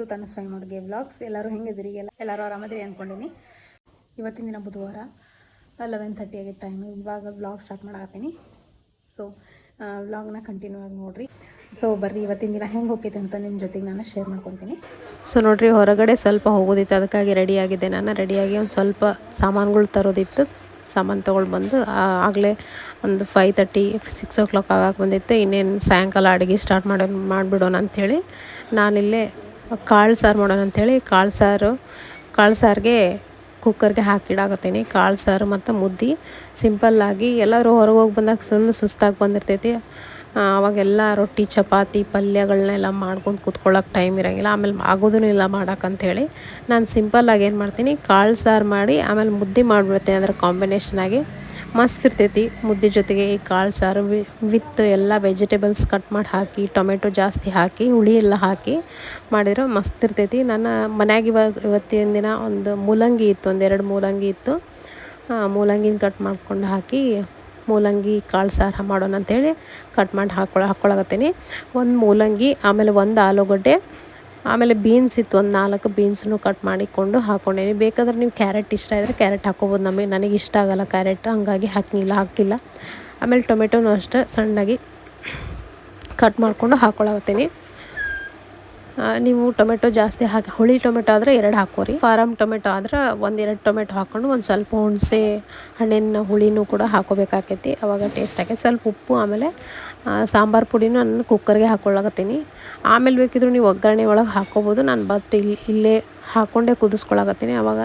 To ತನ್ನ ಸ್ವಾಮಿ ಹುಡುಗಿ vlogs. ಎಲ್ಲರೂ ಹೆಂಗಿದ್ದೀರಿ? ಎಲ್ಲ ಎಲ್ಲರೂ ಆರಾಮದಿರಿ ಅಂದ್ಕೊಂಡಿನಿ ಇವತ್ತಿನ ದಿನ ಬುಧವಾರ ಲೆವೆನ್ ತರ್ಟಿ ಆಗಿದ್ದ ಟೈಮ್ ಇವಾಗ ವ್ಲಾಗ್ ಸ್ಟಾರ್ಟ್ ಮಾಡಾಕತ್ತೀನಿ. ಸೊ ವ್ಲಾಗ್ನ ಕಂಟಿನ್ಯೂ ಆಗಿ ನೋಡಿರಿ. ಸೊ ಬರ್ರಿ, ಇವತ್ತಿನ ದಿನ ಹೆಂಗೆ ಹೋಗ್ತೈತೆ ಅಂತ ನಿಮ್ಮ ಜೊತೆಗೆ ನಾನು ಶೇರ್ ಮಾಡ್ಕೊತೀನಿ. ಸೊ ನೋಡ್ರಿ, ಹೊರಗಡೆ ಸ್ವಲ್ಪ ಹೋಗೋದಿತ್ತು. ಅದಕ್ಕಾಗಿ ರೆಡಿಯಾಗಿದ್ದೆ ನಾನು. ರೆಡಿಯಾಗಿ ಒಂದು ಸ್ವಲ್ಪ ಸಾಮಾನುಗಳು ತರೋದಿತ್ತು. ಸಾಮಾನು ತೊಗೊಂಡು ಬಂದು ಆಗಲೇ ಒಂದು five thirty six o'clock ಆಗಕ್ಕೆ ಬಂದಿತ್ತು. ಇನ್ನೇನು ಸಾಯಂಕಾಲ ಅಡುಗೆ ಸ್ಟಾರ್ಟ್ ಮಾಡೋ ಮಾಡಿಬಿಡೋಣ ಅಂಥೇಳಿ ನಾನಿಲ್ಲೇ ಕಾಳು ಸಾರು ಮಾಡೋಣ ಅಂಥೇಳಿ ಕಾಳು ಸಾರು, ಕಾಳು ಸಾರಿಗೆ ಕುಕ್ಕರ್ಗೆ ಹಾಕಿಡಾಕತ್ತೀನಿ ಕಾಳು ಸಾರು ಮತ್ತು ಮುದ್ದೆ ಸಿಂಪಲ್ಲಾಗಿ ಎಲ್ಲರೂ ಹೊರಗೆ ಹೋಗಿ ಬಂದಾಗ ಫುಲ್ ಸುಸ್ತಾಗಿ ಬಂದಿರ್ತೈತಿ. ಅವಾಗೆಲ್ಲ ರೊಟ್ಟಿ, ಚಪಾತಿ ಪಲ್ಯಗಳನ್ನೆಲ್ಲ ಮಾಡ್ಕೊಂಡು ಕೂತ್ಕೊಳ್ಳೋಕೆ ಟೈಮ್ ಇರೋಂಗಿಲ್ಲ. ಆಮೇಲೆ ಆಗೋದೂ ಇಲ್ಲ ಮಾಡೋಕ್ಕಂಥೇಳಿ ನಾನು ಸಿಂಪಲ್ಲಾಗಿ ಏನು ಮಾಡ್ತೀನಿ, ಕಾಳು ಸಾರು ಮಾಡಿ ಆಮೇಲೆ ಮುದ್ದೆ ಮಾಡಿಬಿಡ್ತೀನಿ ಅದರ ಕಾಂಬಿನೇಷನಾಗಿ ಮಸ್ತ್ ಇರ್ತೈತಿ. ಮುದ್ದೆ ಜೊತೆಗೆ ಈ ಕಾಳು ಸಾರು ವಿತ್ ಎಲ್ಲ ವೆಜಿಟೇಬಲ್ಸ್ ಕಟ್ ಮಾಡಿ ಹಾಕಿ, ಟೊಮೆಟೊ ಜಾಸ್ತಿ ಹಾಕಿ, ಹುಳಿ ಎಲ್ಲ ಹಾಕಿ ಮಾಡಿದ್ರೆ ಮಸ್ತ್ ಇರ್ತೈತಿ. ನನ್ನ ಮನ್ಯಾಗ ಇವಾಗ, ಇವತ್ತಿನ ದಿನ ಒಂದು ಮೂಲಂಗಿ ಇತ್ತು ಒಂದೆರಡು ಮೂಲಂಗಿ ಇತ್ತು. ಮೂಲಂಗಿನ ಕಟ್ ಮಾಡ್ಕೊಂಡು ಹಾಕಿ ಮೂಲಂಗಿ, ಕಾಳು ಸಾರು ಮಾಡೋಣ ಅಂಥೇಳಿ ಕಟ್ ಮಾಡಿ ಹಾಕ್ಕೊಳ ಹಾಕ್ಕೊಳಕತ್ತೀನಿ ಒಂದು ಮೂಲಂಗಿ, ಆಮೇಲೆ ಒಂದು ಆಲೂಗಡ್ಡೆ ಆಮೇಲೆ ಬೀನ್ಸ್ ಇತ್ತು. ಒಂದು ನಾಲ್ಕು ಬೀನ್ಸ್ನು ಕಟ್ ಮಾಡಿಕೊಂಡು ಹಾಕ್ಕೊಂಡೇನಿ ಬೇಕಾದ್ರೆ ನೀವು ಕ್ಯಾರೆಟ್ ಇಷ್ಟ ಇದ್ದರೆ ಕ್ಯಾರೆಟ್ ಹಾಕ್ಕೊಬೋದು ನಮಗೆ ನನಗೆ ಇಷ್ಟ ಆಗಲ್ಲ ಕ್ಯಾರೆಟ್ ಹಂಗಾಗಿ ಹಾಕಿಲ್ಲ ಹಾಕಿಲ್ಲ ಆಮೇಲೆ ಟೊಮೆಟೊನೂ ಅಷ್ಟೇ ಸಣ್ಣಗೆ ಕಟ್ ಮಾಡಿಕೊಂಡು ಹಾಕ್ಕೊಳಕತ್ತೀನಿ ಆ, ನೀವು ಟೊಮೆಟೊ ಜಾಸ್ತಿ ಹಾಕಿ, ಹುಳಿ ಟೊಮೆಟೊ ಆದರೆ ಎರಡು ಹಾಕೋರಿ ಫಾರಮ್ ಟೊಮೆಟೊ ಆದ್ರೆ ಒಂದೆರಡು ಟೊಮೆಟೊ ಹಾಕ್ಕೊಂಡು ಒಂದು ಸ್ವಲ್ಪ ಹುಣಸೆ ಹಣ್ಣಿನ ಹುಳಿನೂ ಕೂಡ ಹಾಕೋಬೇಕಾಕೈತಿ ಅವಾಗ ಟೇಸ್ಟ್ ಆಕೈತಿ. ಸ್ವಲ್ಪ ಉಪ್ಪು ಆಮೇಲೆ ಸಾಂಬಾರು ಪುಡಿನೂ ನಾನು ಕುಕ್ಕರ್ಗೆ ಹಾಕ್ಕೊಳ್ಳಕತ್ತೀನಿ ಆಮೇಲೆ ಬೇಕಿದ್ರು ನೀವು ಒಗ್ಗರಣೆ ಒಳಗೆ ಹಾಕ್ಕೋಬೋದು. ನಾನು ಬಟ್ ಇಲ್ಲಿ ಇಲ್ಲೇ ಹಾಕ್ಕೊಂಡೇ ಕುದಿಸ್ಕೊಳಕತ್ತೀನಿ. ಅವಾಗ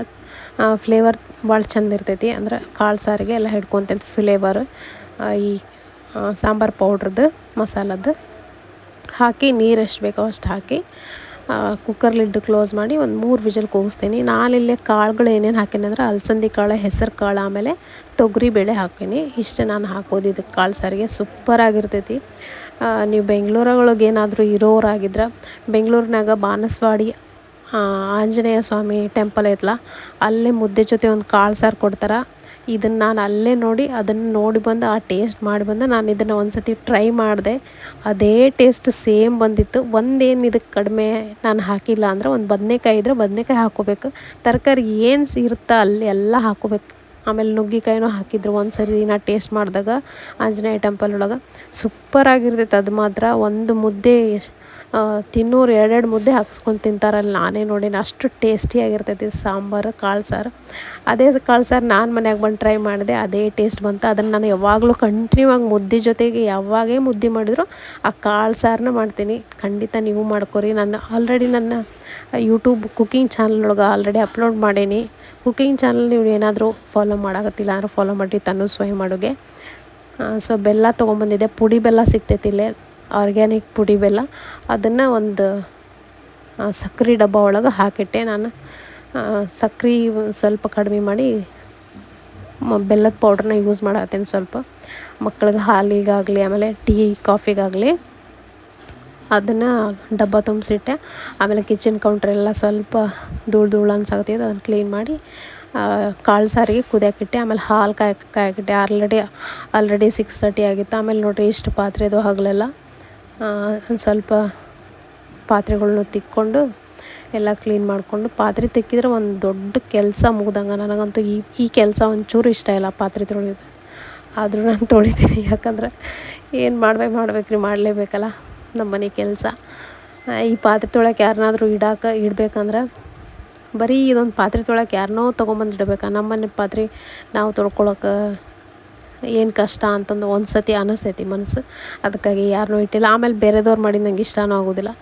ಫ್ಲೇವರ್ ಭಾಳ ಚಂದ ಇರ್ತೈತಿ. ಅಂದ್ರೆ ಕಾಳು ಸಾರಿಗೆ ಎಲ್ಲ ಹಿಡ್ಕೊತೈತಿ ಫ್ಲೇವರ್ ಈ ಸಾಂಬಾರು ಪೌಡ್ರದ್ದು ಮಸಾಲದ್ದು ಹಾಕಿ, ನೀರು ಎಷ್ಟು ಬೇಕೋ ಅಷ್ಟು ಹಾಕಿ ಕುಕ್ಕರ್ ಲಿಡ್ ಕ್ಲೋಸ್ ಮಾಡಿ ಒಂದು ಮೂರು ವಿಜಲ್ ಕೂಗಿಸ್ತೀನಿ. ನಾನಿಲ್ಲೇ ಕಾಳುಗಳು ಏನೇನು ಹಾಕೀನಿ ಅಂದರೆ ಅಲಸಂದಿ ಕಾಳು, ಹೆಸರು ಕಾಳು, ಆಮೇಲೆ ತೊಗರಿ ಬೇಳೆ ಹಾಕೀನಿ. ಇಷ್ಟೇ ನಾನು ಹಾಕೋದು ಇದಕ್ಕೆ ಕಾಳು ಸಾರಿಗೆ ಸೂಪರಾಗಿರ್ತೈತಿ ನೀವು ಬೆಂಗಳೂರೊಳಗೆ ಏನಾದರೂ ಇರೋರಾಗಿದ್ರೆ ಬೆಂಗಳೂರಿನಾಗ ಬಾನಸವಾಡಿ ಆಂಜನೇಯ ಸ್ವಾಮಿ ಟೆಂಪಲ್ ಐತಲ್ಲ ಅಲ್ಲೇ ಮುದ್ದೆ ಜೊತೆ ಒಂದು ಕಾಳು ಸಾರು ಕೊಡ್ತಾರೆ. ಇದನ್ನು ನಾನು ಅಲ್ಲೇ ನೋಡಿ ಅದನ್ನು ನೋಡಿ ಬಂದು ಆ ಟೇಸ್ಟ್ ಮಾಡಿ ಬಂದು ನಾನು ಇದನ್ನು ಒಂದು ಸತಿ ಟ್ರೈ ಮಾಡಿದೆ. ಅದೇ ಟೇಸ್ಟ್ ಸೇಮ್ ಬಂದಿತ್ತು. ಒಂದೇನು ಇದಕ್ಕೆ ಕಡಿಮೆ ನಾನು ಹಾಕಿಲ್ಲ ಅಂದ್ರೆ ಒಂದು ಬದನೆಕಾಯಿ ಇದ್ರೆ ಬದನೆಕಾಯಿ ಹಾಕೋಬೇಕು. ತರಕಾರಿ ಏನು ಇರುತ್ತಾ ಅಲ್ಲಿ ಎಲ್ಲ ಹಾಕೋಬೇಕು. ಆಮೇಲೆ ನುಗ್ಗಿಕಾಯಿನೂ ಹಾಕಿದ್ರು ಒಂದು ಸರಿ ನಾ ಟೇಸ್ಟ್ ಮಾಡಿದಾಗ. ಆಂಜನೇಯ ಟೆಂಪಲ್ ಒಳಗೆ. ಸೂಪರಾಗಿರ್ತೈತೆ ಅದು ಮಾತ್ರ. ಒಂದು ಮುದ್ದೆ ಎಷ್ಟ್- ತಿನ್ನೋರು ಎರಡೆರಡು ಮುದ್ದೆ ಹಾಕ್ಸ್ಕೊಂಡು ತಿಂತಾರಲ್ಲ, ನಾನೇ ನೋಡೀನಿ. ಅಷ್ಟು ಟೇಸ್ಟಿಯಾಗಿರ್ತೈತಿ ಸಾಂಬಾರು, ಕಾಳು ಸಾರು. ಅದೇ ಕಾಳು ಸಾರು ನಾನು ಮನ್ಯಾಗ ಬಂದು ಟ್ರೈ ಮಾಡಿದೆ, ಅದೇ ಟೇಸ್ಟ್ ಬಂತು. ಅದನ್ನು ನಾನು ಯಾವಾಗಲೂ ಕಂಟಿನ್ಯೂ ಆಗಿ ಮುದ್ದೆ ಜೊತೆಗೆ ಯಾವಾಗೇ ಮುದ್ದೆ ಮಾಡಿದ್ರು ಆ ಕಾಳು ಸಾರನ್ನ ಮಾಡ್ತೀನಿ. ಖಂಡಿತ ನೀವು ಮಾಡ್ಕೊರಿ. ನಾನು ಆಲ್ರೆಡಿ ನನ್ನ ಯೂಟ್ಯೂಬ್ ಕುಕ್ಕಿಂಗ್ ಚಾನಲ್ ಒಳಗೆ ಆಲ್ರೆಡಿ ಅಪ್ಲೋಡ್ ಮಾಡೀನಿ. ಕುಕ್ಕಿಂಗ್ ಚಾನಲ್ ನೀವು ಏನಾದರೂ ಫಾಲೋ ಮಾಡೋಕತ್ತಿಲ್ಲ ಅಂದ್ರೆ ಫಾಲೋ ಮಾಡಿ ತನು ಸ್ವಯಂ ಅಡುಗೆ. ಸೊ ಬೆಲ್ಲ ತೊಗೊಂಬಂದಿದ್ದೆ. ಪುಡಿ ಬೆಲ್ಲ ಸಿಗ್ತೈತಿ ಇಲ್ಲೇ. ಆರ್ಗ್ಯಾನಿಕ್ ಪುಡಿ ಬೆಲ್ಲ, ಅದನ್ನು ಒಂದು ಸಕ್ರೆ ಡಬ್ಬ ಒಳಗೆ ಹಾಕಿಟ್ಟೆ ನಾನು. ಸಕ್ರೆ ಸ್ವಲ್ಪ ಕಡಿಮೆ ಮಾಡಿ ಬೆಲ್ಲದ ಪೌಡ್ರನ್ನ ಯೂಸ್ ಮಾಡತ್ತೇನೆ ಸ್ವಲ್ಪ. ಮಕ್ಳಿಗೆ ಹಾಲಿಗಾಗಲಿ, ಆಮೇಲೆ ಟೀ, ಕಾಫಿಗಾಗಲಿ, ಅದನ್ನು ಡಬ್ಬ ತುಂಬಿಸಿಟ್ಟೆ. ಆಮೇಲೆ ಕಿಚನ್ ಕೌಂಟ್ರ್ ಎಲ್ಲ ಸ್ವಲ್ಪ ಧೂಳು ಧೂಳು ಅನ್ಸಾಕತ್ತಿದೆ ಅದನ್ನು ಕ್ಲೀನ್ ಮಾಡಿ ಕಾಳು ಸಾರಿಗೆ ಕುದಿಯಾಕಿಟ್ಟೆ. ಆಮೇಲೆ ಹಾಲು ಕಾಯಕ್ಕೆ ಕಾಯಕ್ಕಿಟ್ಟೆ ಆಲ್ರೆಡಿ ಆಲ್ರೆಡಿ ಸಿಕ್ಸ್ ತರ್ಟಿ ಆಗಿತ್ತು. ಆಮೇಲೆ ನೋಡಿರಿ, ಇಷ್ಟು ಪಾತ್ರೆದು ಹಗಲೆಲ್ಲ. ಒಂದು ಸ್ವಲ್ಪ ಪಾತ್ರೆಗಳ್ನ ತಿಕ್ಕೊಂಡು ಎಲ್ಲ ಕ್ಲೀನ್ ಮಾಡಿಕೊಂಡು ಪಾತ್ರೆ ತಿಕ್ಕಿದ್ರೆ ಒಂದು ದೊಡ್ಡ ಕೆಲಸ ಮುಗ್ದಂಗೆ. ನನಗಂತೂ ಈ ಈ ಕೆಲಸ ಒಂಚೂರು ಇಷ್ಟ ಇಲ್ಲ ಪಾತ್ರೆ ತೊಳೆಯೋದು. ಆದರೂ ನಾನು ತೊಳಿತೀನಿ. ಯಾಕಂದ್ರೆ ಏನು ಮಾಡ್ಬೇಕು ಮಾಡ್ಬೇಕು ರೀ ಮಾಡಲೇಬೇಕಲ್ಲ ನಮ್ಮ ಮನೆ ಕೆಲಸ ಈ ಪಾತ್ರೆ ತೊಳಕ್ಕೆ ಯಾರನ್ನಾದ್ರೂ ಇಡಾಕ, ಇಡಬೇಕಂದ್ರೆ ಬರೀ ಇದೊಂದು ಪಾತ್ರೆ ತೊಳಕ್ಕೆ ಯಾರನ್ನೋ ತೊಗೊಂಬಂದು ಇಡ್ಬೇಕಾ. ನಮ್ಮ ಮನೆ ಪಾತ್ರೆ ನಾವು ತೊಳ್ಕೊಳಕ್ಕೆ ಏನು ಕಷ್ಟ ಅಂತಂದು ಒಂದು ಸತಿ ಅನಿಸ್ತೈತಿ ಮನಸ್ಸು ಅದಕ್ಕಾಗಿ ಯಾರನ್ನೂ ಇಟ್ಟಿಲ್ಲ. ಆಮೇಲೆ ಬೇರೆದವ್ರು ಮಾಡಿ ನಂಗೆ ಇಷ್ಟನೂ ಆಗೋದಿಲ್ಲ.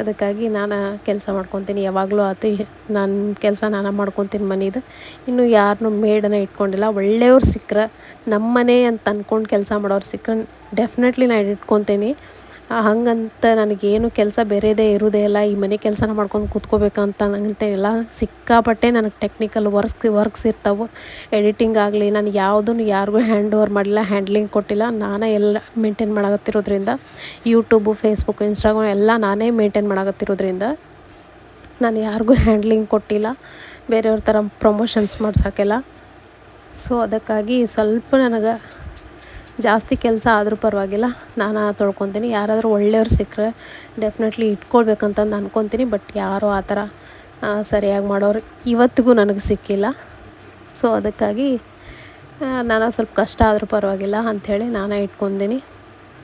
ಅದಕ್ಕಾಗಿ ನಾನು ಕೆಲಸ ಮಾಡ್ಕೊತೀನಿ. ಯಾವಾಗಲೂ ಆತು ನನ್ನ ಕೆಲಸ ನಾನು ಮಾಡ್ಕೊತೀನಿ ಮನೇದು. ಇನ್ನು ಯಾರನ್ನೂ ಮೇಡನ ಇಟ್ಕೊಂಡಿಲ್ಲ. ಒಳ್ಳೆಯವ್ರು ಸಿಕ್ಕರೆ. ನಮ್ಮ ಮನೆ ಅಂತ ಅಂದ್ಕೊಂಡು ಕೆಲಸ ಮಾಡೋರು ಸಿಕ್ಕರೆ. ಡೆಫಿನೆಟ್ಲಿ ನಾನು ಇಟ್ಕೊತೀನಿ. ಹಂಗಂತ ನನಗೇನು ಕೆಲಸ ಬೇರೆದೇ ಇರೋದೇ ಇಲ್ಲ. ಈ ಮನೆ ಕೆಲಸನ ಮಾಡ್ಕೊಂಡು ಕೂತ್ಕೋಬೇಕಂತ ನನಗಂತ ಎಲ್ಲ ಸಿಕ್ಕಾಪಟ್ಟೆ ನನಗೆ ಟೆಕ್ನಿಕಲ್ ವರ್ಕ್ಸ್ ವರ್ಕ್ಸ್ ಇರ್ತಾವೆ. ಎಡಿಟಿಂಗ್ ಆಗಲಿ, ನಾನು ಯಾವುದನ್ನು ಯಾರಿಗೂ ಹ್ಯಾಂಡ್ ಓವರ್ ಮಾಡಿಲ್ಲ ಹ್ಯಾಂಡ್ಲಿಂಗ್ ಕೊಟ್ಟಿಲ್ಲ. ನಾನೇ ಎಲ್ಲ ಮೇಂಟೈನ್ ಮಾಡಕತ್ತಿರೋದ್ರಿಂದ ಯೂಟ್ಯೂಬು ಫೇಸ್ಬುಕ್ ಇನ್ಸ್ಟಾಗ್ರಾಮ್ ಎಲ್ಲ ನಾನೇ ಮೇಂಟೈನ್ ಮಾಡಕತ್ತಿರೋದ್ರಿಂದ ನಾನು ಯಾರಿಗೂ ಹ್ಯಾಂಡ್ಲಿಂಗ್ ಕೊಟ್ಟಿಲ್ಲ. ಬೇರೆಯವ್ರ ಥರ ಪ್ರಮೋಷನ್ಸ್ ಮಾಡ್ಸೋಕ್ಕೆಲ್ಲ ಸೊ ಅದಕ್ಕಾಗಿ ಸ್ವಲ್ಪ ನನಗೆ ಜಾಸ್ತಿ ಕೆಲಸ ಆದರೂ ಪರವಾಗಿಲ್ಲ. ನಾನು ತೊಳ್ಕೊತೀನಿ. ಯಾರಾದರೂ ಒಳ್ಳೆಯವ್ರು ಸಿಕ್ಕರೆ ಡೆಫಿನೆಟ್ಲಿ ಇಟ್ಕೊಳ್ಬೇಕಂತಂದು ಅಂದ್ಕೊತೀನಿ ಬಟ್ ಯಾರೂ ಆ ಥರ ಸರಿಯಾಗಿ ಮಾಡೋರು ಇವತ್ತಿಗೂ ನನಗೆ ಸಿಕ್ಕಿಲ್ಲ. ಸೊ ಅದಕ್ಕಾಗಿ ನಾನು ಸ್ವಲ್ಪ ಕಷ್ಟ ಆದರೂ ಪರವಾಗಿಲ್ಲ ಅಂಥೇಳಿ ನಾನೇ ಇಟ್ಕೊಂಡಿನಿ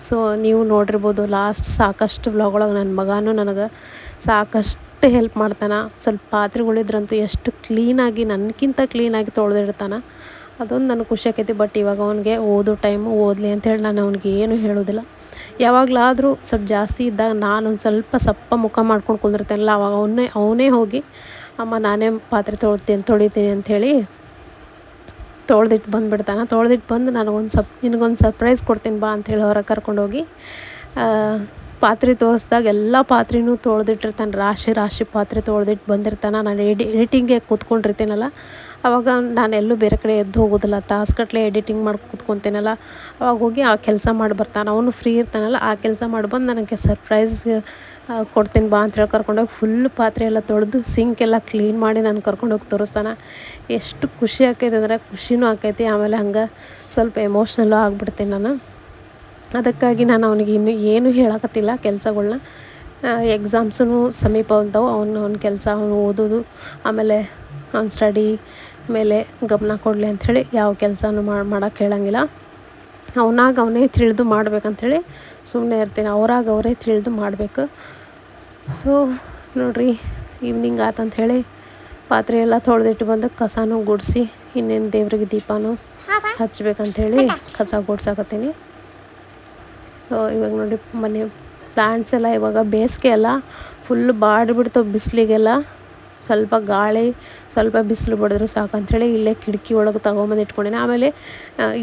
ಸೊ ನೀವು ನೋಡಿರ್ಬೋದು ಲಾಸ್ಟ್ ಸಾಕಷ್ಟು ವ್ಲಾಗೊಳಗೆ ನನ್ನ ಮಗನೂ ನನಗೆ ಸಾಕಷ್ಟು ಹೆಲ್ಪ್ ಮಾಡ್ತಾನೆ. ಸ್ವಲ್ಪ ಪಾತ್ರೆಗಳಿದ್ರಂತೂ ಎಷ್ಟು ಕ್ಲೀನಾಗಿ ನನಗಿಂತ ಕ್ಲೀನಾಗಿ ತೊಳೆದಿಡ್ತಾನೆ. ಅದೊಂದು ನನಗೆ ಖುಷಿ ಆಕೈತಿ. ಬಟ್ ಇವಾಗ ಅವನಿಗೆ ಓದೋ ಟೈಮು ಓದಲಿ ಅಂತೇಳಿ ನಾನು ಅವನಿಗೆ ಏನು ಹೇಳೋದಿಲ್ಲ. ಯಾವಾಗಲಾದರೂ ಸ್ವಲ್ಪ ಜಾಸ್ತಿ ಇದ್ದಾಗ ನಾನು ಒಂದು ಸ್ವಲ್ಪ ಸಪ್ಪ ಮುಖ ಮಾಡ್ಕೊಂಡು ಕುಂದಿರ್ತೇನಲ್ಲ, ಅವಾಗ ಅವನೇ ಅವನೇ ಹೋಗಿ, ಅಮ್ಮ, ನಾನೇ ಪಾತ್ರೆ ತೊಳ್ತೀನಿ, ತೊಳಿತೀನಿ ಅಂಥೇಳಿ ತೊಳೆದಿಟ್ಟು ಬಂದುಬಿಡ್ತಾನೆ. ತೊಳೆದಿಟ್ಟು ಬಂದು ನನಗೊಂದು ಸಪ್, ನಿನಗೊಂದು ಸರ್ಪ್ರೈಸ್ ಕೊಡ್ತೀನಿ ಬಾ ಅಂಥೇಳಿ ಹೊರಗೆ ಕರ್ಕೊಂಡೋಗಿ ಪಾತ್ರೆ ತೋರಿಸ್ದಾಗ ಎಲ್ಲ ಪಾತ್ರೆನೂ ತೊಳೆದಿಟ್ಟಿರ್ತಾನೆ. ರಾಶಿ ರಾಶಿ ಪಾತ್ರೆ ತೊಳೆದಿಟ್ಟು ಬಂದಿರ್ತಾನೆ. ನಾನು ಎಡಿ, ಎಡಿಟಿಂಗ್ಗೆ ಕೂತ್ಕೊಂಡಿರ್ತೀನಲ್ಲ, ಅವಾಗ ನಾನು ಎಲ್ಲೂ ಬೇರೆ ಕಡೆ ಎದ್ದು ಹೋಗೋದಿಲ್ಲ. ತಾಸುಗಟ್ಲೆ ಎಡಿಟಿಂಗ್ ಮಾಡಿ ಕೂತ್ಕೊತೀನಲ್ಲ, ಅವಾಗ ಹೋಗಿ ಆ ಕೆಲಸ ಮಾಡಿ ಬರ್ತಾನೆ. ಅವನು ಫ್ರೀ ಇರ್ತಾನಲ್ಲ, ಆ ಕೆಲಸ ಮಾಡಿ ಬಂದು ನನಗೆ ಸರ್ಪ್ರೈಸ್ ಕೊಡ್ತೀನಿ ಬಾ ಅಂತೇಳಿ ಕರ್ಕೊಂಡೋಗಿ ಫುಲ್ ಪಾತ್ರೆ ಎಲ್ಲ ತೊಳೆದು ಸಿಂಕ್ ಎಲ್ಲ ಕ್ಲೀನ್ ಮಾಡಿ ನಾನು ಕರ್ಕೊಂಡೋಗಿ ತೋರಿಸ್ತಾನೆ. ಎಷ್ಟು ಖುಷಿ ಆಕೈತೆ ಅಂದರೆ, ಖುಷಿನೂ ಆಕೈತಿ. ಆಮೇಲೆ ಹಂಗೆ ಸ್ವಲ್ಪ ಎಮೋಷ್ನಲ್ಲೂ ಆಗ್ಬಿಡ್ತೀನಿ ನಾನು. ಅದಕ್ಕಾಗಿ ನಾನು ಅವನಿಗೆ ಇನ್ನೂ ಏನು ಹೇಳಕತ್ತಿಲ್ಲ ಕೆಲಸಗಳನ್ನ ಎಕ್ಸಾಮ್ಸೂ ಸಮೀಪ ಬಂದವು ಅವನು ಅವ್ನ ಕೆಲಸ ಅವನು ಓದೋದು. ಆಮೇಲೆ ಅವ್ನ ಸ್ಟಡಿ ಮೇಲೆ ಗಮನ ಕೊಡಲಿ ಅಂಥೇಳಿ ಯಾವ ಕೆಲಸನೂ ಮಾಡಿ ಮಾಡೋಕ್ಕೆ ಹೇಳಂಗಿಲ್ಲ. ಅವನಾಗ ಅವನೇ ತಿಳಿದು ಮಾಡ್ಬೇಕಂಥೇಳಿ ಸುಮ್ಮನೆ ಇರ್ತೀನಿ. ಅವರಾಗ ಅವರೇ ತಿಳಿದು ಮಾಡಬೇಕು. ಸೊ ನೋಡಿರಿ ಈವ್ನಿಂಗ್ ಆತಂಥೇಳಿ ಪಾತ್ರೆ ಎಲ್ಲ ತೊಳೆದಿಟ್ಟು ಬಂದು ಕಸನೂ ಗುಡಿಸಿ ಇನ್ನೇನು ದೇವ್ರಿಗೆ ದೀಪನೂ ಹಚ್ಬೇಕಂಥೇಳಿ ಕಸ ಗುಡ್ಸಾಕತ್ತೀನಿ. ಸೊ ಇವಾಗ ನೋಡಿ ಮನೆ ಪ್ಲ್ಯಾಂಟ್ಸ್ ಎಲ್ಲ ಇವಾಗ ಬೇಸಿಗೆ ಎಲ್ಲ ಫುಲ್ ಬಾಡಿಬಿಡ್ತಾವೆ ಬಿಸಿಲಿಗೆಲ್ಲ. ಸ್ವಲ್ಪ ಗಾಳಿ, ಸ್ವಲ್ಪ ಬಿಸಿಲು ಬಡಿದ್ರು ಸಾಕು ಅಂಥೇಳಿ ಇಲ್ಲೇ ಕಿಟಕಿ ಒಳಗೆ ತಗೊಂಬಂದು ಇಟ್ಕೊಂಡಿನಿ. ಆಮೇಲೆ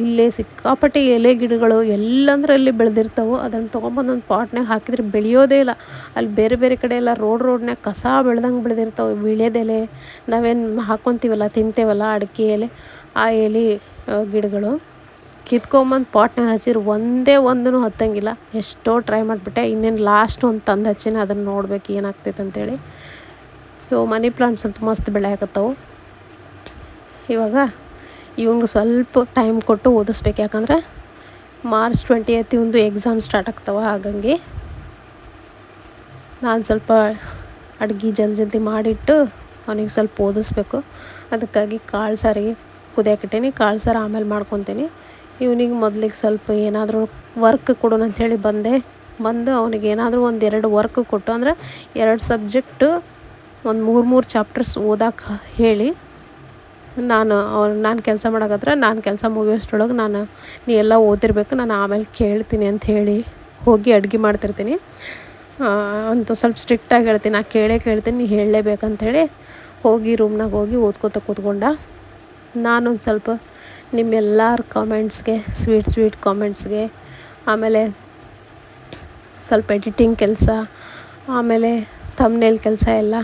ಇಲ್ಲೇ ಸಿಕ್ಕಾಪಟ್ಟೆ ಎಲೆ ಗಿಡಗಳು ಎಲ್ಲಂದ್ರೆ ಅಲ್ಲಿ ಬೆಳೆದಿರ್ತಾವೆ. ಅದನ್ನು ತೊಗೊಂಬಂದು ಒಂದು ಪಾಟ್ನಾಗ ಹಾಕಿದ್ರೆ ಬೆಳೆಯೋದೇ ಇಲ್ಲ. ಅಲ್ಲಿ ಬೇರೆ ಬೇರೆ ಕಡೆ ಎಲ್ಲ ರೋಡ್ ರೋಡ್ನಾಗ ಕಸ ಬೆಳ್ದಂಗೆ ಬೆಳೆದಿರ್ತಾವೆ. ವೀಳ್ಯದೆಲೆ ನಾವೇನು ಹಾಕ್ಕೊತೀವಲ್ಲ ತಿಂತೇವಲ್ಲ ಅಡಿಕೆ ಎಲೆ, ಆ ಎಲೆ ಗಿಡಗಳು. ಕಿತ್ಕೊಂಬಂದು ಪಾಟ್ನಾಗ ಹಚ್ಚಿದ್ರೆ ಒಂದೇ ಒಂದೂ ಹತ್ತಂಗಿಲ್ಲ. ಎಷ್ಟೋ ಟ್ರೈ ಮಾಡಿಬಿಟ್ಟೆ. ಇನ್ನೇನು ಲಾಸ್ಟ್ ಒಂದು ತಂದು ಹಚ್ಚಿನ ಅದನ್ನು ನೋಡ್ಬೇಕು ಏನಾಗ್ತೈತೆ ಅಂತೇಳಿ. ಸೊ ಮನಿ ಪ್ಲಾಂಟ್ಸ್ ಅಂತ ಮಸ್ತ್ ಬೆಳೆ ಆಗತ್ತವು ಇವಾಗ ಇವಂಗೆ ಸ್ವಲ್ಪ ಟೈಮ್ ಕೊಟ್ಟು ಓದಿಸ್ಬೇಕು. ಯಾಕಂದ್ರೆ ಮಾರ್ಚ್ ಟ್ವೆಂಟಿ ಏತ್ ಒಂದು ಎಕ್ಸಾಮ್ ಸ್ಟಾರ್ಟ್ ಆಗ್ತವ ಹಾಗಂಗೆ. ನಾನು ಸ್ವಲ್ಪ ಅಡುಗೆ ಜಲ್ದಿ ಜಲ್ದಿ ಮಾಡಿಟ್ಟು ಅವನಿಗೆ ಸ್ವಲ್ಪ ಓದಿಸ್ಬೇಕು. ಅದಕ್ಕಾಗಿ ಕಾಳು ಸಾರಿಗೆ ಕುದಿಯಾಕಿಟ್ಟೀನಿ ಕಾಳು ಸಾರು ಆಮೇಲೆ ಮಾಡ್ಕೊತೀನಿ. ಇವನಿಗೆ ಮೊದಲಿಗೆ ಸ್ವಲ್ಪ ಏನಾದರೂ ವರ್ಕ್ ಕೊಡೋಣ ಅಂಥೇಳಿ ಬಂದೆ. ಬಂದು ಅವನಿಗೆ ಏನಾದರೂ ಒಂದು ಎರಡು ವರ್ಕ್ ಕೊಟ್ಟು, ಅಂದರೆ ಎರಡು ಸಬ್ಜೆಕ್ಟು ಒಂದು ಮೂರು ಮೂರು ಚಾಪ್ಟರ್ಸ್ ಓದಕ್ಕೆ ಹೇಳಿ, ನಾನು ಅವ್ರು ನಾನು ಕೆಲಸ ಮಾಡೋಕತ್ರ ನಾನು ಕೆಲಸ ಮುಗಿಯೋಷ್ಟ್ರೊಳಗೆ ನಾನು, ನೀ ಎಲ್ಲ ಓದಿರ್ಬೇಕು, ನಾನು ಆಮೇಲೆ ಕೇಳ್ತೀನಿ ಅಂತ ಹೇಳಿ ಹೋಗಿ ಅಡುಗೆ ಮಾಡ್ತಿರ್ತೀನಿ. ಅಂತೂ ಸ್ವಲ್ಪ ಸ್ಟ್ರಿಕ್ಟಾಗಿ ಹೇಳ್ತೀನಿ ನಾನು ಕೇಳೇ ಕೇಳ್ತೀನಿ, ನೀ ಹೇಳಲೇಬೇಕಂಥೇಳಿ ಹೋಗಿ ರೂಮ್ನಾಗ ಹೋಗಿ ಓದ್ಕೋತ ಕೂತ್ಕೊಂಡ, ನಾನೊಂದು ಸ್ವಲ್ಪ ನಿಮ್ಮೆಲ್ಲರ ಕಾಮೆಂಟ್ಸ್ಗೆ ಸ್ವೀಟ್ ಸ್ವೀಟ್ ಕಾಮೆಂಟ್ಸ್ಗೆ ಆಮೇಲೆ ಸ್ವಲ್ಪ ಎಡಿಟಿಂಗ್ ಕೆಲಸ, ಆಮೇಲೆ ತಮ್ನೇಲ್ ಕೆಲಸ ಎಲ್ಲ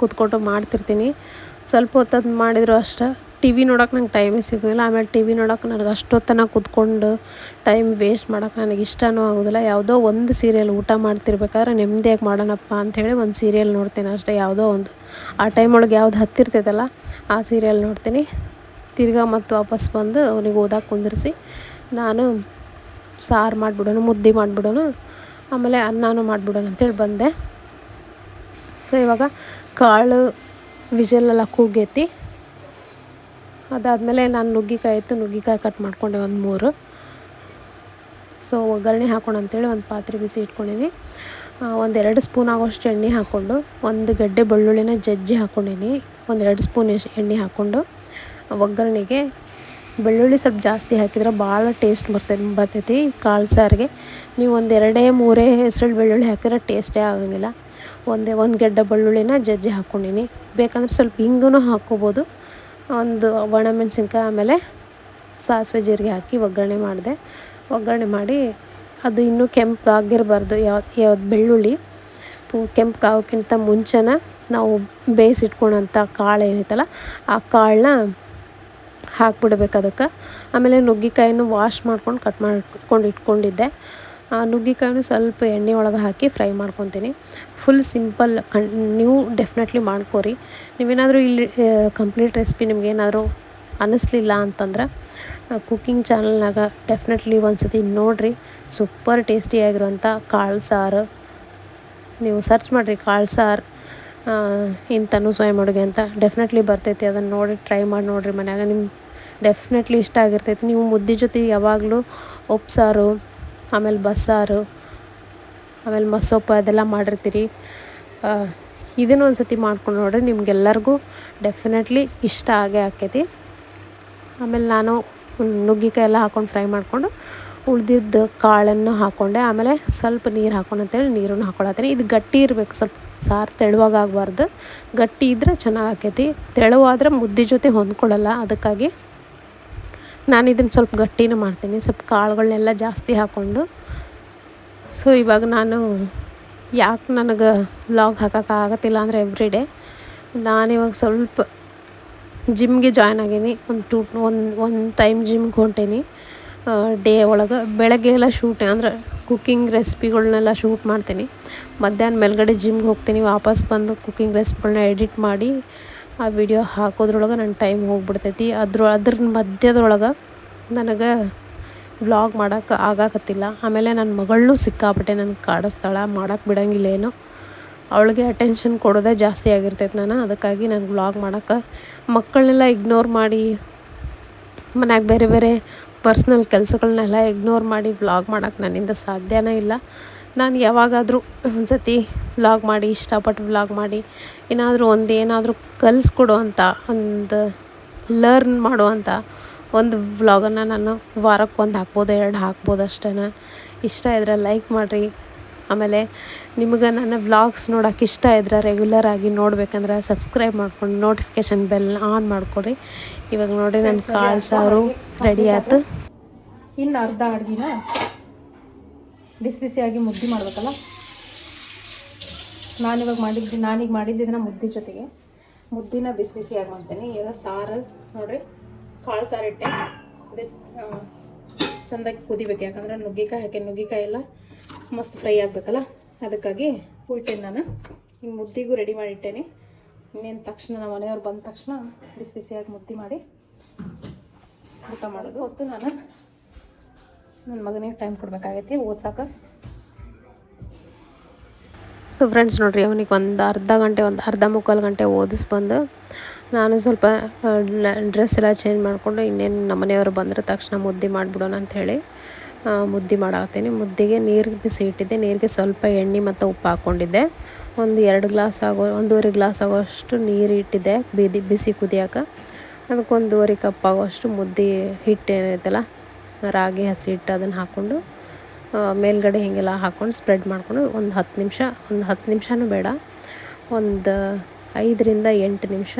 ಕೂತ್ಕೊಂಡು ಮಾಡ್ತಿರ್ತೀನಿ. ಸ್ವಲ್ಪ ಹೊತ್ತದ್ದು ಮಾಡಿದ್ರು ಅಷ್ಟೇ ಟಿ ವಿ ನೋಡೋಕೆ ನಂಗೆ ಟೈಮೇ ಸಿಗೋಲ್ಲ ಆಮೇಲೆ ಟಿ ವಿ ನೋಡೋಕೆ ನನಗೆ ಅಷ್ಟೊತ್ತನ ಕೂತ್ಕೊಂಡು ಟೈಮ್ ವೇಸ್ಟ್ ಮಾಡೋಕೆ ನನಗೆ ಇಷ್ಟನೂ ಆಗೋದಿಲ್ಲ. ಯಾವುದೋ ಒಂದು ಸೀರಿಯಲ್ ಊಟ ಮಾಡ್ತಿರ್ಬೇಕಾದ್ರೆ ನೆಮ್ಮದಿಯಾಗಿ ಮಾಡೋಣಪ್ಪ ಅಂಥೇಳಿ ಒಂದು ಸೀರಿಯಲ್ ನೋಡ್ತೀನಿ ಅಷ್ಟೇ. ಯಾವುದೋ ಒಂದು, ಆ ಟೈಮ್ ಒಳಗೆ ಯಾವ್ದು ಹತ್ತಿರ್ತೈತಲ್ಲ, ಆ ಸೀರಿಯಲ್ ನೋಡ್ತೀನಿ. ತಿರ್ಗಾ ಮತ್ತು ವಾಪಸ್ ಬಂದು ಅವನಿಗೆ ಓದಕ್ಕೆ ಕುಂದಿರಿಸಿ, ನಾನು ಸಾರು ಮಾಡಿಬಿಡೋಣ, ಮುದ್ದೆ ಮಾಡಿಬಿಡೋಣ, ಆಮೇಲೆ ಅನ್ನನೂ ಮಾಡಿಬಿಡೋಣ ಅಂತೇಳಿ ಬಂದೆ. ಸೊ ಇವಾಗ ಕಾಳು ವಿಜಲೆಲ್ಲ ಕೂಗೈತಿ. ಅದಾದಮೇಲೆ ನಾನು ನುಗ್ಗಿಕಾಯಿ ಇತ್ತು, ನುಗ್ಗಿಕಾಯಿ ಕಟ್ ಮಾಡ್ಕೊಂಡೆ ಒಂದು ಮೂರು. ಸೊ ಒಗ್ಗರಣೆ ಹಾಕೋಣ ಅಂತೇಳಿ ಒಂದು ಪಾತ್ರೆ ಬಿಸಿ ಇಟ್ಕೊಂಡೀನಿ. ಒಂದೆರಡು ಸ್ಪೂನ್ ಆಗೋಷ್ಟು ಎಣ್ಣೆ ಹಾಕ್ಕೊಂಡು ಒಂದು ಗಡ್ಡೆ ಬೆಳ್ಳುಳ್ಳಿನ ಜಜ್ಜಿ ಹಾಕ್ಕೊಂಡೀನಿ ಒಂದೆರಡು ಸ್ಪೂನ್ ಎಣ್ಣೆ ಹಾಕ್ಕೊಂಡು ಒಗ್ಗರಣೆಗೆ ಬೆಳ್ಳುಳ್ಳಿ ಸ್ವಲ್ಪ ಜಾಸ್ತಿ ಹಾಕಿದ್ರೆ ಭಾಳ ಟೇಸ್ಟ್ ಬರ್ತೈತೆ, ಬರ್ತೈತಿ ಕಾಳು ಸಾರಿಗೆ. ನೀವು ಒಂದು ಎರಡೇ, ಮೂರೇ ಹೆಸರು ಬೆಳ್ಳುಳ್ಳಿ ಹಾಕಿದ್ರೆ ಟೇಸ್ಟೇ ಆಗೋಂಗಿಲ್ಲ. ಒಂದೇ, ಒಂದು ಗೆಡ್ಡ ಬೆಳ್ಳುಳ್ಳಿನ ಜಜ್ಜಿ ಹಾಕ್ಕೊಂಡಿನಿ ಬೇಕಂದ್ರೆ ಸ್ವಲ್ಪ ಹಿಂಗೂ ಹಾಕ್ಕೋಬೋದು ಒಂದು ಒಣಮೆಣ್ಸಿನ್ಕಾಯಿ ಆಮೇಲೆ ಸಾಸಿವೆ ಜೀರಿಗೆ ಹಾಕಿ ಒಗ್ಗರಣೆ ಮಾಡಿದೆ. ಒಗ್ಗರಣೆ ಮಾಡಿ ಅದು ಇನ್ನೂ ಕೆಂಪು ಆಗಿರಬಾರ್ದು ಯಾವ, ಯಾವ್ದು ಬೆಳ್ಳುಳ್ಳಿ, ಪೂ ಕೆಂಪು ಕಾವಕ್ಕಿಂತ ಮುಂಚೆನ ನಾವು ಬೇಯಿಸಿಟ್ಕೊಳಂಥ ಕಾಳು ಏನೈತಲ್ಲ ಆ ಕಾಳನ್ನ ಹಾಕ್ಬಿಡ್ಬೇಕು ಅದಕ್ಕೆ. ಆಮೇಲೆ ನುಗ್ಗಿಕಾಯನ್ನು ವಾಶ್ ಮಾಡ್ಕೊಂಡು ಕಟ್ ಮಾಡ್ಕೊಂಡು ಇಟ್ಕೊಂಡಿದ್ದೆ. ಆ ನುಗ್ಗಿಕಾಯನ್ನು ಸ್ವಲ್ಪ ಎಣ್ಣೆ ಒಳಗೆ ಹಾಕಿ ಫ್ರೈ ಮಾಡ್ಕೊತೀನಿ. ಫುಲ್ ಸಿಂಪಲ್ ಕಣ್, ನೀವು ಡೆಫಿನೆಟ್ಲಿ ಮಾಡ್ಕೋರಿ. ನೀವೇನಾದರೂ ಇಲ್ಲಿ ಕಂಪ್ಲೀಟ್ ರೆಸಿಪಿ ನಿಮಗೇನಾದರೂ ಅನ್ನಿಸ್ಲಿಲ್ಲ ಅಂತಂದ್ರೆ ಕುಕ್ಕಿಂಗ್ ಚಾನಲ್ನಾಗ ಡೆಫಿನೆಟ್ಲಿ ಒಂದು ಸತಿ ನೋಡಿರಿ. ಸೂಪರ್ ಟೇಸ್ಟಿಯಾಗಿರುವಂಥ ಕಾಳು ಸಾರು. ನೀವು ಸರ್ಚ್ ಮಾಡಿರಿ ಕಾಳು ಸಾರು ಇಂಥನು ಸ್ವಯಂ ಅಡುಗೆ ಅಂತ. ಡೆಫಿನೆಟ್ಲಿ ಬರ್ತೈತಿ. ಅದನ್ನು ನೋಡಿ ಟ್ರೈ ಮಾಡಿ ನೋಡಿರಿ ಮನ್ಯಾಗ. ನಿಮ್ಗೆ ಡೆಫಿನೆಟ್ಲಿ ಇಷ್ಟ ಆಗಿರ್ತೈತಿ. ನೀವು ಮುದ್ದೆ ಜೊತೆ ಯಾವಾಗಲೂ ಉಪ್ಸಾರು, ಆಮೇಲೆ ಬಸ್ಸಾರು, ಆಮೇಲೆ ಮಸೊಪ್ಪು ಅದೆಲ್ಲ ಮಾಡಿರ್ತೀರಿ. ಇದನ್ನು ಒಂದು ಸತಿ ಮಾಡ್ಕೊಂಡು ನೋಡ್ರಿ, ನಿಮ್ಗೆಲ್ಲರಿಗೂ ಡೆಫಿನೆಟ್ಲಿ ಇಷ್ಟ ಆಗೇ ಆಕೈತಿ. ಆಮೇಲೆ ನಾನು ನುಗ್ಗಿಕಾಯಿ ಎಲ್ಲ ಹಾಕ್ಕೊಂಡು ಫ್ರೈ ಮಾಡಿಕೊಂಡು ಉಳ್ದಿದ್ದು ಕಾಳನ್ನು ಹಾಕ್ಕೊಂಡೆ ಆಮೇಲೆ ಸ್ವಲ್ಪ ನೀರು ಹಾಕೊಂಡು ಅಂತೇಳಿ ನೀರನ್ನು ಹಾಕ್ಕೊಳತ್ತೀನಿ ಇದು ಗಟ್ಟಿ ಇರಬೇಕು, ಸ್ವಲ್ಪ ಸಾರು ತೆಳುವಾಗಬಾರ್ದು ಗಟ್ಟಿ ಇದ್ದರೆ ಚೆನ್ನಾಗಿ ಆಕೈತಿ. ತೆಳುವಾದ್ರೆ ಮುದ್ದೆ ಜೊತೆ ಹೊಂದ್ಕೊಳ್ಳಲ್ಲ ಅದಕ್ಕಾಗಿ ನಾನು ಇದನ್ನು ಸ್ವಲ್ಪ ಗಟ್ಟಿನೂ ಮಾಡ್ತೀನಿ, ಸ್ವಲ್ಪ ಕಾಳುಗಳನ್ನೆಲ್ಲ ಜಾಸ್ತಿ ಹಾಕ್ಕೊಂಡು. ಸೊ ಇವಾಗ ನಾನು ಯಾಕೆ ನನಗೆ ವ್ಲಾಗ್ ಹಾಕೋಕ್ಕಾಗತ್ತಿಲ್ಲ ಅಂದರೆ ಎವ್ರಿ ಡೇ ನಾನಿವಾಗ ಸ್ವಲ್ಪ ಜಿಮ್ಗೆ ಜಾಯ್ನ್ ಆಗೀನಿ. ಒಂದು ಟೂ ಒಂದು ಒಂದು ಟೈಮ್ ಜಿಮ್ಗೆ ಹೊಂಟೀನಿ. ಡೇ ಒಳಗೆ ಬೆಳಗ್ಗೆ ಎಲ್ಲ ಶೂಟ್ ಅಂದ್ರೆ ಕುಕ್ಕಿಂಗ್ ರೆಸಿಪಿಗಳನ್ನೆಲ್ಲ ಶೂಟ್ ಮಾಡ್ತೀನಿ. ಮಧ್ಯಾಹ್ನ ಮೇಲ್ಗಡೆ ಜಿಮ್ಗೆ ಹೋಗ್ತೀನಿ, ವಾಪಸ್ ಬಂದು ಕುಕ್ಕಿಂಗ್ ರೆಸಿಪಿಗಳನ್ನ ಎಡಿಟ್ ಮಾಡಿ ಆ ವಿಡಿಯೋ ಹಾಕೋದ್ರೊಳಗೆ ನನ್ನ ಟೈಮ್ ಹೋಗ್ಬಿಡ್ತೈತಿ. ಅದ್ರ ಅದ್ರ ಮಧ್ಯದೊಳಗೆ ನನಗೆ ವ್ಲಾಗ್ ಮಾಡೋಕ್ಕೆ ಆಗಾಕತ್ತಿಲ್ಲ. ಆಮೇಲೆ ನನ್ನ ಮಗಳನ್ನೂ ಸಿಕ್ಕಾಪಟ್ಟೆ ನನಗೆ ಕಾಡಿಸ್ತಾಳೆ ಮಾಡೋಕ್ಕೆ ಬಿಡಂಗಿಲ್ಲ ಏನು. ಅವಳಿಗೆ ಅಟೆನ್ಷನ್ ಕೊಡೋದೇ ಜಾಸ್ತಿ ಆಗಿರ್ತೈತೆ ನಾನು. ಅದಕ್ಕಾಗಿ ನಾನು ವ್ಲಾಗ್ ಮಾಡೋಕ್ಕೆ ಮಕ್ಕಳನ್ನೆಲ್ಲ ಇಗ್ನೋರ್ ಮಾಡಿ, ಮನ್ಯಾಗ ಬೇರೆ ಬೇರೆ ಪರ್ಸ್ನಲ್ ಕೆಲಸಗಳನ್ನೆಲ್ಲ ಇಗ್ನೋರ್ ಮಾಡಿ ವ್ಲಾಗ್ ಮಾಡೋಕ್ಕೆ ನನ್ನಿಂದ ಸಾಧ್ಯನೇ ಇಲ್ಲ. ನಾನು ಯಾವಾಗಾದರೂ ಒಂದು ಸತಿ ವ್ಲಾಗ್ ಮಾಡಿ, ಇಷ್ಟಪಟ್ಟು ವ್ಲಾಗ್ ಮಾಡಿ ಏನಾದರೂ ಒಂದು ಏನಾದರೂ ಕಲಿಸ್ಕೊಡುವಂಥ ಒಂದು ಲರ್ನ್ ಮಾಡುವಂಥ ಒಂದು ವ್ಲಾಗನ್ನು ನಾನು ವಾರಕ್ಕೆ ಒಂದು ಹಾಕ್ಬೋದು ಎರಡು ಹಾಕ್ಬೋದು ಅಷ್ಟೇ ಇಷ್ಟ ಇದ್ರೆ ಲೈಕ್ ಮಾಡಿರಿ. ಆಮೇಲೆ ನಿಮಗೆ ನನ್ನ ವ್ಲಾಗ್ಸ್ ನೋಡೋಕೆ ಇಷ್ಟ ಇದ್ರೆ ರೆಗ್ಯುಲರ್ ಆಗಿ ನೋಡ್ಬೇಕಂದ್ರೆ ಸಬ್ಸ್ಕ್ರೈಬ್ ಮಾಡ್ಕೊಂಡು ನೋಟಿಫಿಕೇಷನ್ ಬೆಲ್ ಆನ್ ಮಾಡ್ಕೊಡ್ರಿ. ಇವಾಗ ನೋಡಿ ನನ್ನ ಕಾಳು ಸಾರು ರೆಡಿ ಆಯ್ತು. ಇನ್ನು ಅರ್ಧ ಅಡುಗೆನ ಬಿಸಿ ಬಿಸಿಯಾಗಿ ಮುದ್ದೆ ಮಾಡ್ಬೇಕಲ್ಲ? ನಾನಿವಾಗ ಮಾಡಿದ್ದು ನಾನೀಗ ಮಾಡಿದ್ದಿದ್ದನ್ನ ಮುದ್ದೆ ಜೊತೆಗೆ. ಮುದ್ದಿನ ಬಿಸಿ ಬಿಸಿಯಾಗಿ ಮಾಡ್ತೀನಿ ಈಗ ಸಾರು, ನೋಡಿರಿ, ಕಾಳು ಸಾರು ಇಟ್ಟೆ. ಅದೇ ಚೆಂದಾಗಿ ಕುದಿಬೇಕು. ಯಾಕಂದ್ರೆ ನುಗ್ಗಿಕಾಯಿ ಹಾಕಿ, ನುಗ್ಗಿಕಾಯಿ ಎಲ್ಲ ಮಸ್ತ್ ಫ್ರೈ ಆಗಬೇಕಲ್ಲ. ಅದಕ್ಕಾಗಿ ಇಟ್ಟೇನೆ ನಾನು ಇನ್ನು ಮುದ್ದಿಗೂ ರೆಡಿ ಮಾಡಿಟ್ಟೇನೆ ಇನ್ನೇನು ತಕ್ಷಣ ನಮ್ಮ ಮನೆಯವ್ರು ಬಂದ ತಕ್ಷಣ ಬಿಸಿ ಬಿಸಿಯಾಗಿ ಮುದ್ದೆ ಮಾಡಿ ಊಟ ಮಾಡೋದು. ಹೊತ್ತು ನಾನು ನನ್ನ ಮಗನಿಗೆ ಟೈಮ್ ಕೊಡಬೇಕಾಗೈತಿ. ಓದ್ಸಕ್ಕೆ ಸೊ ಫ್ರೆಂಡ್ಸ್ ನೋಡಿರಿ, ಅವನಿಗೆ ಒಂದು ಅರ್ಧ ಗಂಟೆ, ಒಂದು ಅರ್ಧ ಮುಕ್ಕಾಲು ಗಂಟೆ ಓದಿಸ್ಬಂದು ನಾನು ಸ್ವಲ್ಪ ಡ್ರೆಸ್ ಎಲ್ಲ ಚೇಂಜ್ ಮಾಡಿಕೊಂಡು ಇನ್ನೇನು ನಮ್ಮ ಮನೆಯವರು ಬಂದರೆ ತಕ್ಷಣ ಮುದ್ದೆ ಮಾಡಿಬಿಡೋಣ ಅಂಥೇಳಿ ಮುದ್ದೆ ಮಾಡಾಕತ್ತೀನಿ ಮುದ್ದೆಗೆ ನೀರಿಗೆ ಬಿಸಿ ಇಟ್ಟಿದ್ದೆ. ನೀರಿಗೆ ಸ್ವಲ್ಪ ಎಣ್ಣೆ ಮತ್ತು ಉಪ್ಪು ಹಾಕ್ಕೊಂಡಿದ್ದೆ. ಒಂದು ಎರಡು ಗ್ಲಾಸ್ ಆಗೋ, ಒಂದೂವರೆ ಗ್ಲಾಸ್ ಆಗೋಷ್ಟು ನೀರು ಇಟ್ಟಿದ್ದೆ. ಬೀದಿ, ಬಿಸಿ ಕುದಿಯೋಕೆ. ಅದಕ್ಕೆ ಒಂದೂವರೆ ಕಪ್ ಆಗೋಷ್ಟು ಮುದ್ದೆ ಹಿಟ್ಟು ಏನೈತಲ್ಲ ರಾಗಿ ಹಸಿ ಹಿಟ್ಟು ಅದನ್ನು ಹಾಕ್ಕೊಂಡು ಮೇಲ್ಗಡೆ ಹೀಗೆಲ್ಲ ಹಾಕ್ಕೊಂಡು ಸ್ಪ್ರೆಡ್ ಮಾಡಿಕೊಂಡು ಒಂದು ಹತ್ತು ನಿಮಿಷ, ಒಂದು ಹತ್ತು ನಿಮಿಷನೂ ಬೇಡ. ಒಂದು ಐದರಿಂದ ಎಂಟು ನಿಮಿಷ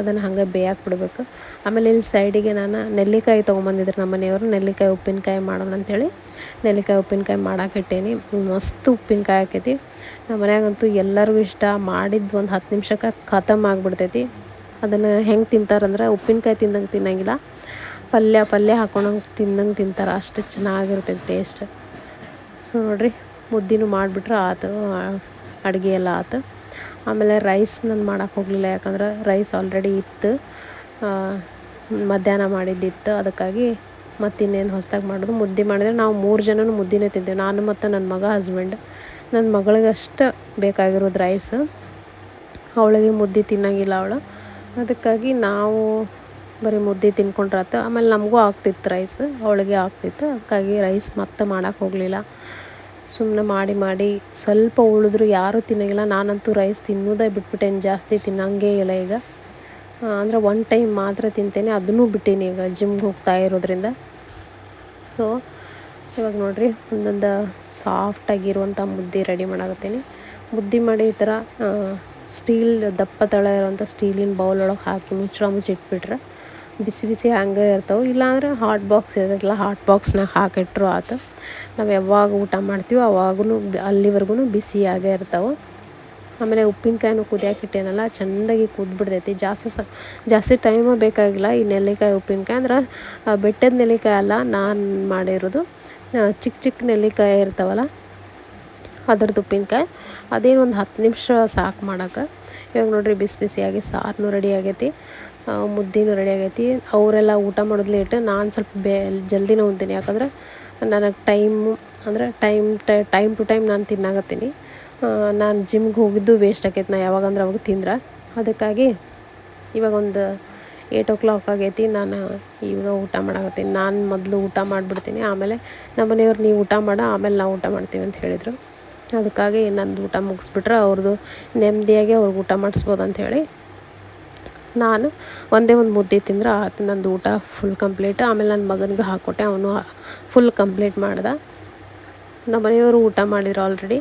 ಅದನ್ನು ಹಾಗೆ ಬೇಯಕ್ಕೆ ಬಿಡಬೇಕು. ಆಮೇಲೆ ಇಲ್ಲಿ ಸೈಡಿಗೆ ನಾನು ನೆಲ್ಲಿಕಾಯಿ ತೊಗೊಂಬಂದಿದ್ರು ನಮ್ಮ ಮನೆಯವರು. ನೆಲ್ಲಿಕಾಯಿ ಉಪ್ಪಿನಕಾಯಿ ಮಾಡೋಣ ಅಂಥೇಳಿ ನೆಲ್ಲಿಕಾಯಿ ಉಪ್ಪಿನಕಾಯಿ ಮಾಡಕ್ಕೆ ಇಟ್ಟೇನಿ. ಮಸ್ತ್ ಉಪ್ಪಿನಕಾಯಿ ಹಾಕೈತಿ ನಮ್ಮ ಮನ್ಯಾಗಂತೂ ಎಲ್ಲರಿಗೂ ಇಷ್ಟ. ಮಾಡಿದ್ದು ಒಂದು ಹತ್ತು ನಿಮಿಷಕ್ಕೆ ಖತಮ್ ಆಗಿಬಿಡ್ತೈತಿ. ಅದನ್ನು ಹೆಂಗೆ ತಿಂತಾರಂದ್ರೆ ಉಪ್ಪಿನಕಾಯಿ ತಿಂದಂಗೆ ತಿನ್ನಂಗಿಲ್ಲ. ಪಲ್ಯ ಪಲ್ಯ ಹಾಕೊಂಡಂಗೆ ತಿಂದಂಗೆ ತಿಂತಾರೆ. ಅಷ್ಟು ಚೆನ್ನಾಗಿರ್ತೈತಿ ಟೇಸ್ಟ್ ಸೊ ನೋಡಿರಿ, ಮುದ್ದಿನೂ ಮಾಡಿಬಿಟ್ರೆ ಆತು ಅಡುಗೆ ಎಲ್ಲ ಆತು. ಆಮೇಲೆ ರೈಸ್ ನಾನು ಮಾಡೋಕೆ ಹೋಗಲಿಲ್ಲ, ಯಾಕಂದ್ರೆ ರೈಸ್ ಆಲ್ರೆಡಿ ಇತ್ತು. ಮಧ್ಯಾಹ್ನ ಮಾಡಿದ್ದಿತ್ತು, ಅದಕ್ಕಾಗಿ ಮತ್ತಿನ್ನೇನು ಹೊಸ್ದಾಗಿ ಮಾಡೋದು, ಮುದ್ದೆ ಮಾಡಿದ್ರೆ ನಾವು ಮೂರು ಜನನೂ ಮುದ್ದೆನೇ ತಿಂತೇವೆ. ನಾನು ಮತ್ತು ನನ್ನ ಮಗ ಹಸ್ಬೆಂಡ್ ನನ್ನ ಮಗಳಿಗಷ್ಟು ಬೇಕಾಗಿರೋದು ರೈಸ್ ಅವಳಿಗೆ ಮುದ್ದೆ ತಿನ್ನಂಗಿಲ್ಲ ಅವಳು. ಅದಕ್ಕಾಗಿ ನಾವು ಬರೀ ಮುದ್ದೆ ತಿನ್ಕೊಂಡ್ರಾತು ಆಮೇಲೆ ನಮಗೂ ಆಗ್ತಿತ್ತು ರೈಸ್ ಅವಳಿಗೆ ಆಗ್ತಿತ್ತು ಅದಕ್ಕಾಗಿ ರೈಸ್ ಮತ್ತೆ ಮಾಡೋಕ್ಕೆ ಹೋಗಲಿಲ್ಲ. ಸುಮ್ಮನೆ ಮಾಡಿ ಮಾಡಿ, ಸ್ವಲ್ಪ ಉಳಿದ್ರು ಯಾರೂ ತಿನ್ನೋಂಗಿಲ್ಲ. ನಾನಂತೂ ರೈಸ್ ತಿನ್ನೋದೇ ಬಿಟ್ಬಿಟ್ಟೇನು ಜಾಸ್ತಿ ತಿನ್ನಂಗೇ ಇಲ್ಲ ಈಗ. ಅಂದರೆ ಒನ್ ಟೈಮ್ ಮಾತ್ರ ತಿಂತೇನೆ, ಅದನ್ನೂ ಬಿಟ್ಟೀನಿ ಈಗ ಜಿಮ್ಗೆ ಹೋಗ್ತಾ ಇರೋದ್ರಿಂದ. ಸೊ ಇವಾಗ ನೋಡಿರಿ, ಒಂದೊಂದು ಸಾಫ್ಟಾಗಿರುವಂಥ ಮುದ್ದೆ ರೆಡಿ ಮಾಡಾಕತ್ತೀನಿ. ಮುದ್ದೆ ಮಾಡಿ ಈ ಥರ ಸ್ಟೀಲ್ ದಪ್ಪ ತಳ ಇರುವಂಥ ಸ್ಟೀಲಿನ ಬೌಲ್ ಒಳಗೆ ಹಾಕಿ ಮುಚ್ಚಳ ಮುಚ್ಚಿ ಇಟ್ಬಿಟ್ರೆ ಬಿಸಿ ಬಿಸಿ ಹಂಗೆ ಇರ್ತಾವೆ. ಇಲ್ಲಾಂದ್ರೆ ಹಾಟ್ ಬಾಕ್ಸ್ ಇರೋದಿಲ್ಲ. ಹಾಟ್ ಬಾಕ್ಸ್ನಾಗ ಹಾಕಿಟ್ರು ಆತು. ನಾವು ಯಾವಾಗ ಊಟ ಮಾಡ್ತೀವೋ ಅವಾಗೂ ಅಲ್ಲಿವರೆಗೂ ಬಿಸಿಯಾಗೇ ಇರ್ತಾವೆ. ಆಮೇಲೆ ಉಪ್ಪಿನಕಾಯಿನೂ ಕುದಿಯಾಕಿಟ್ಟೇನಲ್ಲ ಚೆಂದಾಗಿ ಕುದ್ಬಿಡ್ತೈತಿ. ಜಾಸ್ತಿ ಸ ಜಾಸ್ತಿ ಟೈಮು ಬೇಕಾಗಿಲ್ಲ. ಈ ನೆಲ್ಲಿಕಾಯಿ, ಉಪ್ಪಿನಕಾಯಿ ಅಂದ್ರೆ ಬೆಟ್ಟದ ನೆಲ್ಲಿಕಾಯಿ ಅಲ್ಲ, ನಾನು ಮಾಡಿರೋದು. ಚಿಕ್ಕ ಚಿಕ್ಕ ನೆಲ್ಲಿಕಾಯಿ ಇರ್ತಾವಲ್ಲ, ಅದ್ರದ್ದು ಉಪ್ಪಿನಕಾಯಿ. ಅದೇನು ಒಂದು ಹತ್ತು ನಿಮಿಷ ಸಾಕು ಮಾಡೋಕೆ ಇವಾಗ ನೋಡಿರಿ ಬಿಸಿ ಬಿಸಿಯಾಗಿ ಸಾರನು ರೆಡಿ ಆಗೈತಿ. ಮುದ್ದೆನೂ ರೆಡಿ ಆಗೈತಿ. ಅವರೆಲ್ಲ ಊಟ ಮಾಡೋದು ಲೇಟ್ ನಾನು ಸ್ವಲ್ಪ ಬೇ, ಜಲ್ದಿನೇ ಉಣ್ತೀನಿ. ಯಾಕಂದ್ರೆ ನನಗೆ ಟೈಮ್ ಅಂದರೆ ಟೈಮ್ ಟೈಮ್ ಟು ಟೈಮ್ ನಾನು ತಿನ್ನಾಗತ್ತೀನಿ. ನಾನು ಜಿಮ್ಗೆ ಹೋಗಿದ್ದು ವೇಸ್ಟ್ ಆಕೈತಿ ನಾ ಯಾವಾಗಂದ್ರೆ ಅವಾಗ ತಿಂದ್ರೆ. ಅದಕ್ಕಾಗಿ ಇವಾಗ ಒಂದು ಏಯ್ಟ್ ಓ ಕ್ಲಾಕ್ ಆಗೈತಿ. ನಾನು ಇವಾಗ ಊಟ ಮಾಡಾಕತ್ತೀನಿ. ನಾನು ಮೊದಲು ಊಟ ಮಾಡಿಬಿಡ್ತೀನಿ. ಆಮೇಲೆ ನಮ್ಮ ಮನೆಯವ್ರು ನೀವು ಊಟ ಮಾಡ, ಆಮೇಲೆ ನಾವು ಊಟ ಮಾಡ್ತೀವಿ ಅಂತ ಹೇಳಿದರು. ಅದಕ್ಕಾಗಿ ನಂದು ಊಟ ಮುಗಿಸ್ಬಿಟ್ರೆ ಅವ್ರದ್ದು ನೆಮ್ಮದಿಯಾಗಿ ಅವ್ರಿಗೆ ಊಟ ಮಾಡಿಸ್ಬೋದು ಹೇಳಿ ನಾನು ಒಂದೇ ಒಂದು ಮುದ್ದೆ ತಿಂದ್ರೆ ಆತು ನಂದು ಊಟ ಫುಲ್ ಕಂಪ್ಲೀಟ್ ಆಮೇಲೆ ನನ್ನ ಮಗನಿಗೆ ಹಾಕ್ಕೊಟ್ಟೆ ಅವನು ಫುಲ್ ಕಂಪ್ಲೀಟ್ ಮಾಡ್ದೆ. ನಮ್ಮ ಮನೆಯವರು ಊಟ ಮಾಡಿದ್ರು ಆಲ್ರೆಡಿ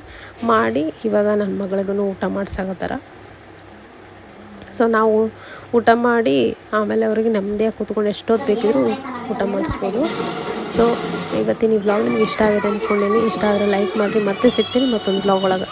ಮಾಡಿ ಇವಾಗ ನನ್ನ ಮಗಳಿಗೂ ಊಟ ಮಾಡ್ಸಾಕತ್ತಾರ. ಸೊ ನಾವು ಊಟ ಮಾಡಿ ಆಮೇಲೆ ಅವರಿಗೆ ನೆಮ್ಮದಿಯಾಗಿ ಕೂತ್ಕೊಂಡು ಎಷ್ಟೊತ್ತು ಬೇಕಿದ್ರು ಊಟ ಮಾಡಿಸ್ಬೋದು. ಸೊ ಇವತ್ತಿನ ಈ ವ್ಲಾಗ್ ನಿಮ್ಗೆ ಇಷ್ಟ ಆಗಿದೆ ಅಂದ್ಕೊಂಡೇನಿ. ಇಷ್ಟ ಆದರೆ ಲೈಕ್ ಮಾಡಿರಿ, ಮತ್ತೆ ಸಿಗ್ತೀನಿ ಮತ್ತೊಂದು ವ್ಲಾಗ್ ಒಳಗೆ.